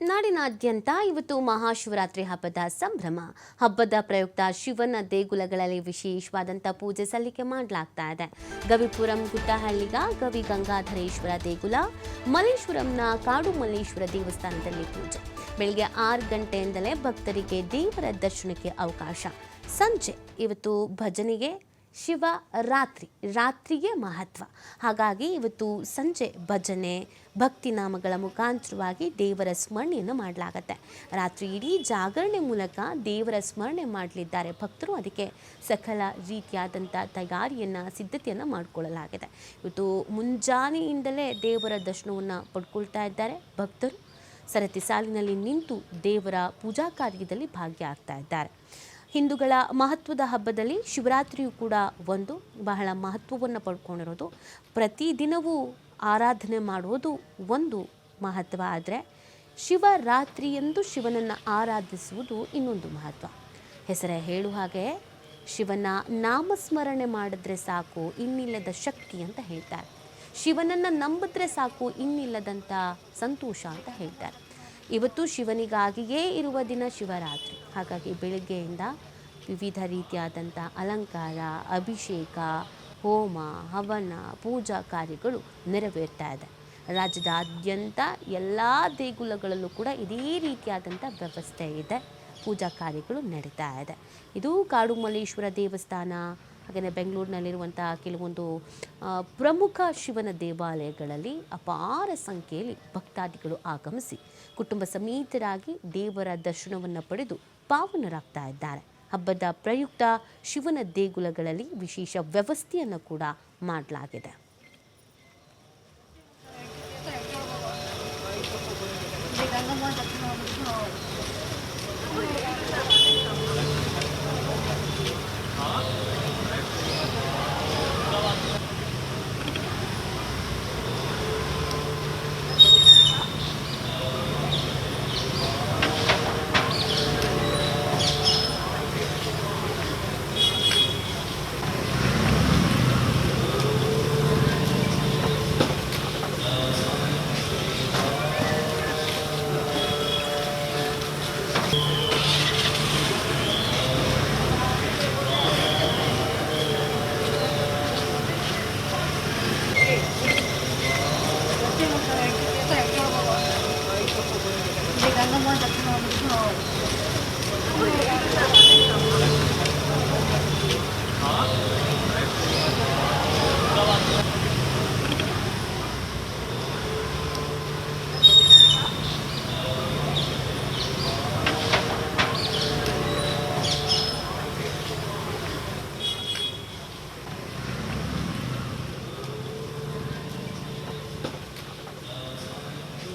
ನಾಡಿನಾದ್ಯಂತ ಇವತ್ತು ಮಹಾಶಿವರಾತ್ರಿ ಹಬ್ಬದ ಸಂಭ್ರಮ. ಹಬ್ಬದ ಪ್ರಯುಕ್ತ ಶಿವನ ದೇಗುಲಗಳಲ್ಲಿ ವಿಶೇಷವಾದಂಥ ಪೂಜೆ ಸಲ್ಲಿಕೆ ಮಾಡಲಾಗ್ತಾ ಇದೆ. ಗವಿಪುರಂ ಗುಟ್ಟಹಳ್ಳಿಗ ಗವಿ ಗಂಗಾಧರೇಶ್ವರ ದೇಗುಲ, ಮಲ್ಲೇಶ್ವರಂನ ಕಾಡು ಮಲ್ಲೇಶ್ವರ ದೇವಸ್ಥಾನದಲ್ಲಿ ಪೂಜೆ. ಬೆಳಗ್ಗೆ ಆರು ಗಂಟೆಯಿಂದಲೇ ಭಕ್ತರಿಗೆ ದೇವರ ದರ್ಶನಕ್ಕೆ ಅವಕಾಶ. ಸಂಜೆ, ಇವತ್ತು ಭಜನೆಗೆ ಶಿವ ರಾತ್ರಿ ರಾತ್ರಿಗೆ ಮಹತ್ವ. ಹಾಗಾಗಿ ಇವತ್ತು ಸಂಜೆ ಭಜನೆ, ಭಕ್ತಿ ನಾಮಗಳ ಮುಖಾಂತರವಾಗಿ ದೇವರ ಸ್ಮರಣೆಯನ್ನು ಮಾಡಲಾಗತ್ತೆ. ರಾತ್ರಿ ಇಡೀ ಜಾಗರಣೆ ಮೂಲಕ ದೇವರ ಸ್ಮರಣೆ ಮಾಡಲಿದ್ದಾರೆ ಭಕ್ತರು. ಅದಕ್ಕೆ ಸಕಲ ರೀತಿಯಾದಂಥ ತಯಾರಿಯನ್ನು, ಸಿದ್ಧತೆಯನ್ನು ಮಾಡಿಕೊಳ್ಳಲಾಗಿದೆ. ಇವತ್ತು ಮುಂಜಾನೆಯಿಂದಲೇ ದೇವರ ದರ್ಶನವನ್ನು ಪಡ್ಕೊಳ್ತಾ ಇದ್ದಾರೆ ಭಕ್ತರು. ಸರತಿ ಸಾಲಿನಲ್ಲಿ ನಿಂತು ದೇವರ ಪೂಜಾ ಕಾರ್ಯದಲ್ಲಿ ಭಾಗಿಯಾಗ್ತಾ ಇದ್ದಾರೆ. ಹಿಂದೂಗಳ ಮಹತ್ವದ ಹಬ್ಬದಲ್ಲಿ ಶಿವರಾತ್ರಿಯು ಕೂಡ ಒಂದು ಬಹಳ ಮಹತ್ವವನ್ನು ಪಡ್ಕೊಂಡಿರೋದು. ಪ್ರತಿದಿನವೂ ಆರಾಧನೆ ಮಾಡುವುದು ಒಂದು ಮಹತ್ವ. ಆದರೆ ಶಿವರಾತ್ರಿಯಂದು ಶಿವನನ್ನು ಆರಾಧಿಸುವುದು ಇನ್ನೊಂದು ಮಹತ್ವ. ಹೆಸರೇ ಹೇಳುವ ಹಾಗೆ, ಶಿವನ ನಾಮಸ್ಮರಣೆ ಮಾಡಿದ್ರೆ ಸಾಕು, ಇನ್ನಿಲ್ಲದ ಶಕ್ತಿ ಅಂತ ಹೇಳ್ತಾರೆ. ಶಿವನನ್ನು ನಂಬಿದ್ರೆ ಸಾಕು ಇನ್ನಿಲ್ಲದಂಥ ಸಂತೋಷ ಅಂತ ಹೇಳ್ತಾರೆ. ಇವತ್ತು ಶಿವನಿಗಾಗಿಯೇ ಇರುವ ದಿನ ಶಿವರಾತ್ರಿ. ಹಾಗಾಗಿ ಬೆಳಗ್ಗೆಯಿಂದ ವಿವಿಧ ರೀತಿಯಾದಂಥ ಅಲಂಕಾರ, ಅಭಿಷೇಕ, ಹೋಮ, ಹವನ, ಪೂಜಾ ಕಾರ್ಯಗಳು ನೆರವೇರ್ತಾ ಇದೆ. ರಾಜ್ಯದಾದ್ಯಂತ ಎಲ್ಲ ದೇಗುಲಗಳಲ್ಲೂ ಕೂಡ ಇದೇ ರೀತಿಯಾದಂಥ ವ್ಯವಸ್ಥೆ ಇದೆ. ಪೂಜಾ ಕಾರ್ಯಗಳು ನಡೀತಾ ಇದೆ. ಇದು ಕಾಡುಮಲ್ಲೇಶ್ವರ ದೇವಸ್ಥಾನ ಹಾಗೆಯೇ ಬೆಂಗಳೂರಿನಲ್ಲಿರುವಂತಹ ಕೆಲವೊಂದು ಪ್ರಮುಖ ಶಿವನ ದೇವಾಲಯಗಳಲ್ಲಿ ಅಪಾರ ಸಂಖ್ಯೆಯಲ್ಲಿ ಭಕ್ತಾದಿಗಳು ಆಗಮಿಸಿ ಕುಟುಂಬ ಸಮೇತರಾಗಿ ದೇವರ ದರ್ಶನವನ್ನು ಪಡೆದು ಪಾವನರಾಗ್ತಾ ಇದ್ದಾರೆ. ಹಬ್ಬದ ಪ್ರಯುಕ್ತ ಶಿವನ ದೇಗುಲಗಳಲ್ಲಿ ವಿಶೇಷ ವ್ಯವಸ್ಥೆಯನ್ನು ಕೂಡ ಮಾಡಲಾಗಿದೆ.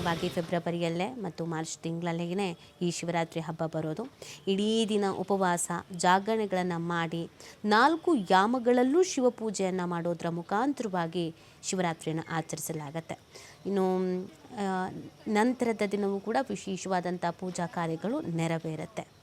ಬಾಗಿ ಫೆಬ್ರವರಿಯಲ್ಲೇ ಮತ್ತು ಮಾರ್ಚ್ ತಿಂಗಳಲ್ಲೇ ಈ ಶಿವರಾತ್ರಿ ಹಬ್ಬ ಬರೋದು. ಇಡೀ ದಿನ ಉಪವಾಸ, ಜಾಗರಣೆಗಳನ್ನು ಮಾಡಿ, ನಾಲ್ಕು ಯಾಮಗಳಲ್ಲೂ ಶಿವಪೂಜೆಯನ್ನು ಮಾಡೋದರ ಮುಖಾಂತರವಾಗಿ ಶಿವರಾತ್ರಿಯನ್ನು ಆಚರಿಸಲಾಗತ್ತೆ. ಇನ್ನು ನಂತರದ ದಿನವೂ ಕೂಡ ವಿಶೇಷವಾದಂಥ ಪೂಜಾ ಕಾರ್ಯಗಳು ನೆರವೇರುತ್ತೆ.